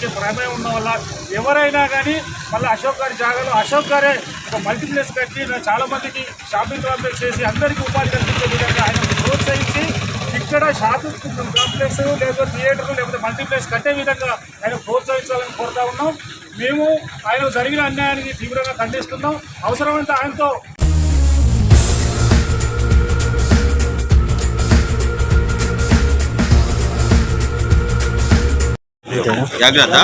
రాజకీయ ప్రమేయం ఉన్న వల్ల ఎవరైనా కానీ మళ్ళీ అశోక్ గారి జాగాలో అశోక్ గారే ఒక మల్టీప్లెక్స్ కట్టి చాలా మందికి షాపింగ్ కాంప్లెక్స్ చేసి అందరికీ ఉపాధి కల్పించే విధంగా ఆయన ప్రోత్సహించి ఇక్కడ షాపింగ్ కాంప్లెక్స్ లేకపోతే థియేటర్లు లేకపోతే మల్టీప్లెక్స్ కట్టే విధంగా ఆయన ప్రోత్సహించాలని కోరుతా ఉన్నాం. మేము ఆయన జరిగిన అన్యాయానికి తీవ్రంగా ఖండిస్తున్నాం. అవసరమైతే ఆయనతో జాగ్రత్త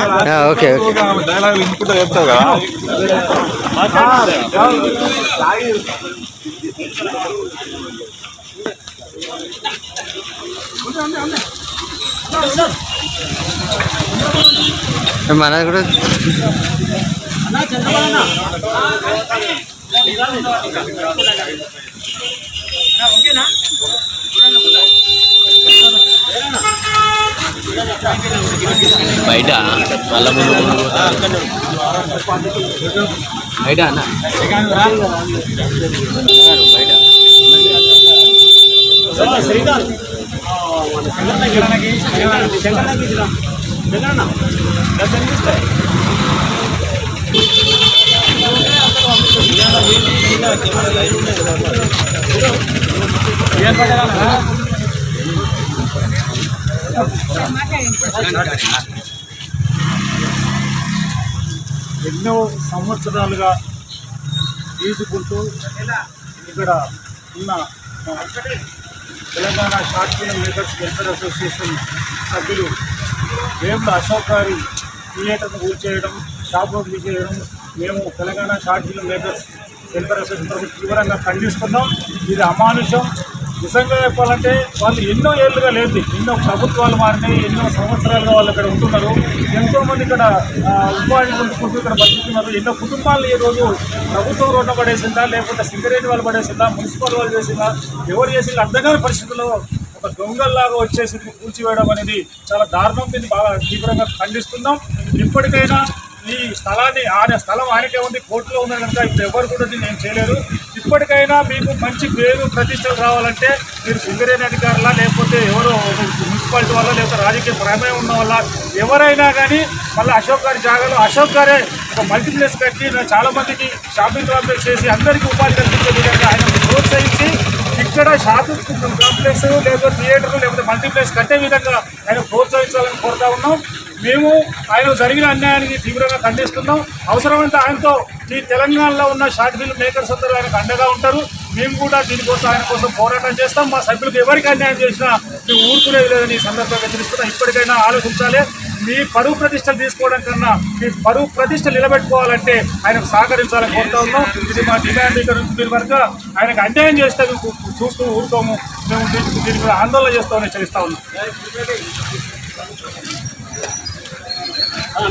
ఓకే ఓకే డైలాగ్ ఇంపుకుంటా చెప్తావు కదా మనది కూడా బయట వాళ్ళ ముందు బయట అన్న బయట ఎన్నో సంవత్సరాలుగా తీసుకుంటూ ఇక్కడ ఉన్న Telangana short film makers welfare association సభ్యులు వేముల అశోక్ గారి థియేటర్ను కూల్చేయడం షాప్ ఓపెన్ చేయడం మేము Telangana short film makers welfare association తీవ్రంగా ఖండిస్తున్నాం. ఇది అమానుషం. నిజంగా చెప్పాలంటే వాళ్ళు ఎన్నో ఏళ్ళుగా లేదు ఎన్నో ప్రభుత్వాలు మారినాయి ఎన్నో సంవత్సరాలుగా వాళ్ళు ఇక్కడ ఉంటున్నారు. ఎంతోమంది ఇక్కడ ఉపాధి పొందుకుంటూ ఇక్కడ బతుకుతున్నారు. ఎన్నో కుటుంబాలు ఈరోజు రోజు ప్రభుత్వం రోడ్డు పడేసిందా లేకుంటే సింగరేణి వాళ్ళు పడేసిందా మున్సిపల్ వాళ్ళు చేసిందా? ఎవరు చేసిందా? అర్థం పరిస్థితుల్లో ఒక దొంగల్లాగా వచ్చేసి కూల్చివేయడం అనేది చాలా దారుణం. దీన్ని బాగా తీవ్రంగా ఖండిస్తున్నాం. ఇప్పటికైనా ఈ స్థలాన్ని ఆయన స్థలం ఆయనకే ఉంది కోర్టులో ఉంది కనుక ఇప్పుడు ఎవరు కూడా దీన్ని చేయలేరు. ఇప్పటికైనా మీకు మంచి పేరు ప్రతిష్టలు రావాలంటే మీరు సింగరేణి అధికారుల లేకపోతే ఎవరో మున్సిపాలిటీ వల్ల లేకపోతే రాజకీయ ప్రమేయం ఉన్న వల్ల ఎవరైనా కానీ మళ్ళీ అశోక్ గారి జాగాలో అశోక్ గారే ఒక మల్టీప్లెక్స్ కట్టి చాలా మందికి షాపింగ్ కాంప్లెక్స్ చేసి అందరికీ ఉపాధి కల్పించే విధంగా ఆయన ప్రోత్సహించి ఇక్కడ షాపింగ్ కాంప్లెక్స్ లేకపోతే థియేటర్లు లేకపోతే మల్టీప్లెక్స్ కట్టే విధంగా ఆయన ప్రోత్సహించాలని కోరుతా ఉన్నాం. మేము ఆయన జరిగిన అన్యాయానికి తీవ్రంగా ఖండిస్తున్నాం. అవసరమైతే ఆయనతో ఈ తెలంగాణలో ఉన్న షార్ట్ ఫిల్మ్ మేకర్స్ అందరూ ఆయనకు అండగా ఉంటారు. మేము కూడా దీనికోసం ఆయన కోసం పోరాటం చేస్తాం. మా సభ్యులకు ఎవరికి అన్యాయం చేసినా మేము ఊరుకునేది లేదని సందర్భంగా తెలుస్తున్నాం. ఇప్పటికైనా ఆలోచించాలి. మీ పరువు ప్రతిష్టలు తీసుకోవడం కన్నా మీ పరువు ప్రతిష్టలు నిలబెట్టుకోవాలంటే ఆయనకు సహకరించాలని కోరుతా ఉన్నాం. ఇది మా డిమాండ్ ఇక్కడ నుంచి మీరు వరకు ఆయనకు అన్యాయం చేస్తే మేము చూస్తూ ఊరుకోము. మేము దీని మీద ఆందోళన చేస్తామని హెచ్చరిస్తా ఉన్నాం అన్న, అన్న, ఇదిగో చిన్న చిన్న. తెలంగాణ శాస్త్రం అశోక్ వేముల గారు ఇది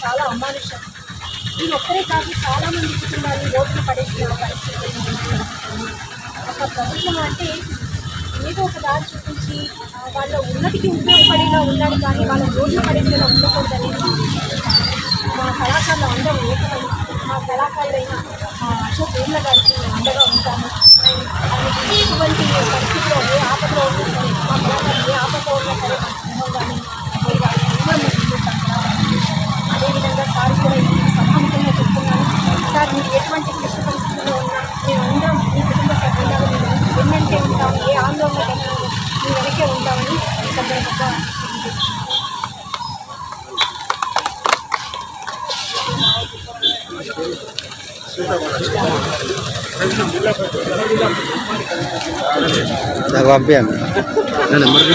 చాలా అమానుషం ఇది ఒక్కరే కాదు చాలా మంది కుటుంబాలు రోడ్లు పడేసిన పరిస్థితి ఒక ప్రభుత్వం అంటే ఏదో ఒక దారి చూపించి వాళ్ళ ఉన్నతికి ఉపయోగపడేలా ఉండాలి కానీ వాళ్ళ రోడ్లు పడేసేలా ఉండకూడదని మా కళాకారులు అందరూ ఏకమై మా కళాకారులైన అశోక్ ఊర్ల గారికి అండగా ఉంటాము. ఆయన ఆయనకి ఎటువంటి పరిస్థితిలో ఏ ఆపదలో ఉన్నా మా కళాకారులు ఏ ఆపదలో ఉన్నా సరే మా కానీ మరి అందరూ అదేవిధంగా సార్ కూడా సమానంగా చెప్తున్నాను. సార్ మీరు ఎటువంటి క్లిష్ట పరిస్థితుల్లో ఉన్నా మేము అందరం మీ కుటుంబ సభ్యులుగా మేము వెన్నంటే ఉంటాము ఏ ఆందోళనకైనా మీ వెనకే ఉంటామని ఈ సందర్భంగా నాకు పంపించండి నెంబర్